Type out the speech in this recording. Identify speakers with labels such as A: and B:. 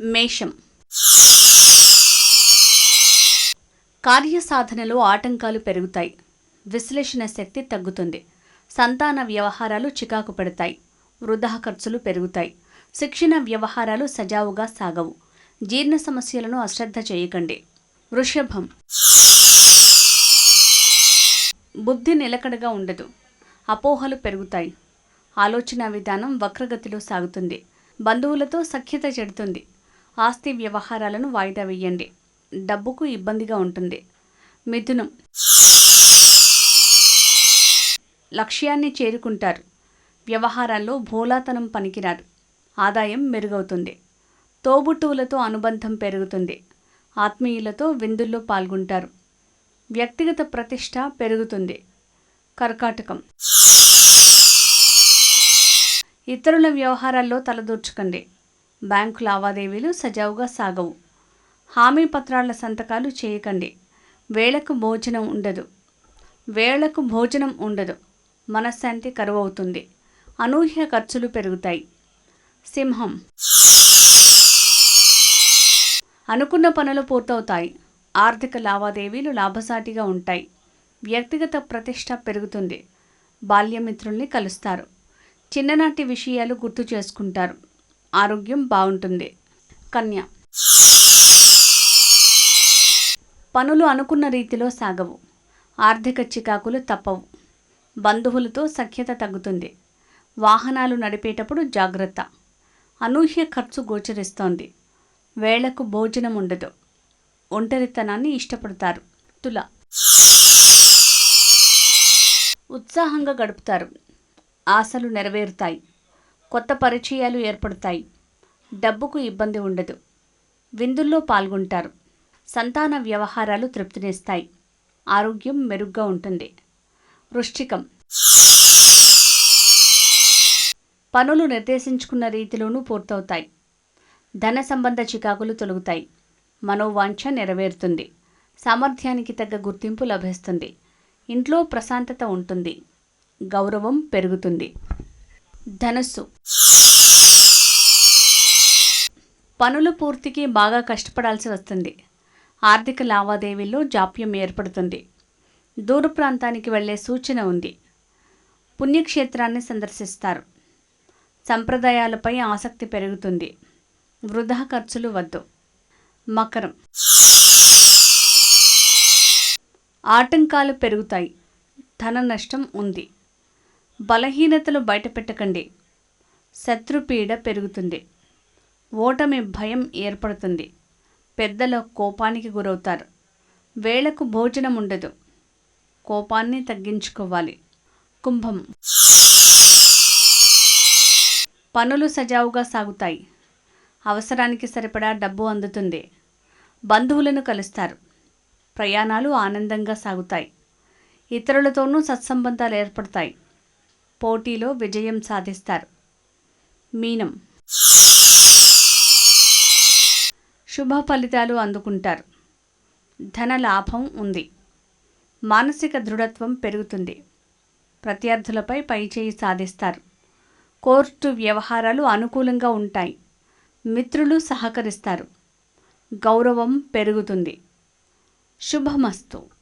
A: మేషం. కార్యసాధనలో ఆటంకాలు పెరుగుతాయి. విశ్లేషణ శక్తి తగ్గుతుంది. సంతాన వ్యవహారాలు చికాకు పెడతాయి. వృధా ఖర్చులు పెరుగుతాయి. శిక్షణ వ్యవహారాలు సజావుగా సాగవు. జీర్ణ సమస్యలను అశ్రద్ధ చేయకండి. వృషభం. బుద్ధి నిలకడగా ఉండదు. అపోహలు పెరుగుతాయి. ఆలోచన విధానం వక్రగతిలో సాగుతుంది. బంధువులతో సఖ్యత చెడుతుంది. ఆస్తి వ్యవహారాలను వాయిదా వేయండి. డబ్బుకు ఇబ్బందిగా ఉంటుంది. మిథునం. లక్ష్యాన్ని చేరుకుంటారు. వ్యవహారాల్లో భోలాతనం పనికిరాదు. ఆదాయం మెరుగవుతుంది. తోబుట్టువులతో అనుబంధం పెరుగుతుంది. ఆత్మీయులతో విందుల్లో పాల్గొంటారు. వ్యక్తిగత ప్రతిష్ట పెరుగుతుంది. కర్కాటకం. ఇతరుల వ్యవహారాల్లో తలదూర్చకండి. బ్యాంకు లావాదేవీలు సజావుగా సాగవు. హామీ పత్రాల సంతకాలు చేయకండి. వేళకు భోజనం ఉండదు. వేళకు భోజనం ఉండదు. మనశ్శాంతి కరువవుతుంది. అనూహ్య ఖర్చులు పెరుగుతాయి. సింహం. అనుకున్న పనులు పూర్తవుతాయి. ఆర్థిక లావాదేవీలు లాభసాటిగా ఉంటాయి. వ్యక్తిగత ప్రతిష్ట పెరుగుతుంది. బాల్యమిత్రుల్ని కలుస్తారు. చిన్ననాటి విషయాలు గుర్తు చేసుకుంటారు. ఆరోగ్యం బాగుంటుంది. కన్య. పనులు అనుకున్న రీతిలో సాగవు. ఆర్థిక చికాకులు తప్పవు. బంధువులతో సఖ్యత తగ్గుతుంది. వాహనాలు నడిపేటప్పుడు జాగ్రత్త. అనూహ్య ఖర్చు గోచరిస్తోంది. వేళకు భోజనం ఉండదు. ఒంటరితనాన్ని ఇష్టపడతారు. తుల. ఉత్సాహంగా గడుపుతారు. ఆశలు నెరవేరుతాయి. కొత్త పరిచయాలు ఏర్పడతాయి. డబ్బుకు ఇబ్బంది ఉండదు. విందుల్లో పాల్గొంటారు. సంతాన వ్యవహారాలు తృప్తినిస్తాయి. ఆరోగ్యం మెరుగ్గా ఉంటుంది. వృశ్చికం. పనులు నిర్దేశించుకున్న రీతిలోనూ పూర్తవుతాయి. ధన సంబంధ చికాకులు తొలుగుతాయి. మనోవాంఛ నెరవేరుతుంది. సామర్థ్యానికి తగ్గ గుర్తింపు లభిస్తుంది. ఇంట్లో ప్రశాంతత ఉంటుంది. గౌరవం పెరుగుతుంది. ధనస్సు. పనుల పూర్తికి బాగా కష్టపడాల్సి వస్తుంది. ఆర్థిక లావాదేవీల్లో జాప్యం ఏర్పడుతుంది. దూర ప్రాంతానికి వెళ్ళే సూచన ఉంది. పుణ్యక్షేత్రాన్ని సందర్శిస్తారు. సంప్రదాయాలపై ఆసక్తి పెరుగుతుంది. వృధా ఖర్చులు వద్దు. మకరం. ఆటంకాలు పెరుగుతాయి. ధన నష్టం ఉంది. బలహీనతలు బయటపెట్టకండి. శత్రుపీడ పెరుగుతుంది. ఓటమి భయం ఏర్పడుతుంది. పెద్దల కోపానికి గురవుతారు. వేళకు భోజనం ఉండదు. కోపాన్ని తగ్గించుకోవాలి. కుంభం. పనులు సజావుగా సాగుతాయి. అవసరానికి సరిపడా డబ్బు అందుతుంది. బంధువులను కలుస్తారు. ప్రయాణాలు ఆనందంగా సాగుతాయి. ఇతరులతోనూ సత్సంబంధాలు ఏర్పడతాయి. పోటీలో విజయం సాధిస్తారు. మీనం శుభ ఫలితాలు అందుకుంటారు. ధన లాభం ఉంది. మానసిక దృఢత్వం పెరుగుతుంది. ప్రత్యర్థులపై పైచేయి సాధిస్తారు. కోర్టు వ్యవహారాలు అనుకూలంగా ఉంటాయి. మిత్రులు సహకరిస్తారు. గౌరవం పెరుగుతుంది. శుభమస్తు.